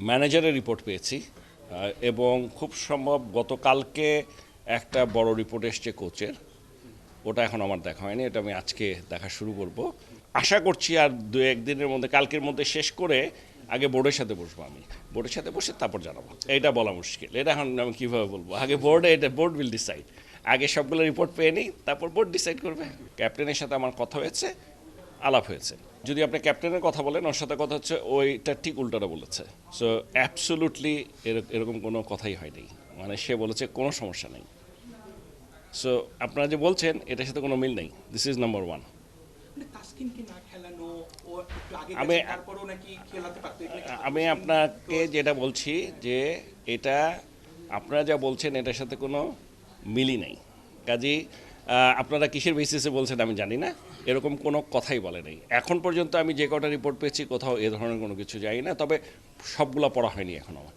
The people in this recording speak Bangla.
ম্যানেজারের রিপোর্ট পেয়েছি এবং খুব সম্ভব গতকালকে একটা বড় রিপোর্ট এসছে কোচের। ওটা এখন আমার দেখা হয়নি, এটা আমি আজকে দেখা শুরু করব। আশা করছি আর দু একদিনের মধ্যে, কালকের মধ্যে শেষ করে আগে বোর্ডের সাথে বসবো আমি। বোর্ডের সাথে বসে তারপর জানাব। এটা বলা মুশকিল। এটা এখন আমি কীভাবে বলব? আগে বোর্ডে, এটা বোর্ড উইল ডিসাইড আগে সবগুলো রিপোর্ট পেয়ে নিই, তারপর বোর্ড ডিসাইড করবে। ক্যাপ্টেনের সাথে আমার কথা হয়েছে, আলাপ হয়েছে। যদি আপনি ক্যাপ্টেনের কথা বলেন ওর সাথে কথা হচ্ছে ওইটা ঠিক উল্টাটা বলেছে। সো অ্যাবসোলুটলি এরকম কোনো কথাই হয়নি। মানে সে বলেছে কোনো সমস্যা নেই। সো আপনারা যে বলছেন এটার সাথে কোনো মিল নেই। দিস ইজ নাম্বার ওয়ান আমি- আমি আপনাকে যেটা বলছি যে এটা আপনারা যা বলছেন এটার সাথে কোনো মিলই নেই। কাজেই আপনারা কিসের বেসিসে বলছেন আমি জানি না। এরকম কোনো কথাই বলে নেই। এখন পর্যন্ত আমি যে কটা রিপোর্ট পেয়েছি, কোথাও এ ধরনের কোনো কিছু জানি না তবে সবগুলো পড়া হয়নি এখন আমার।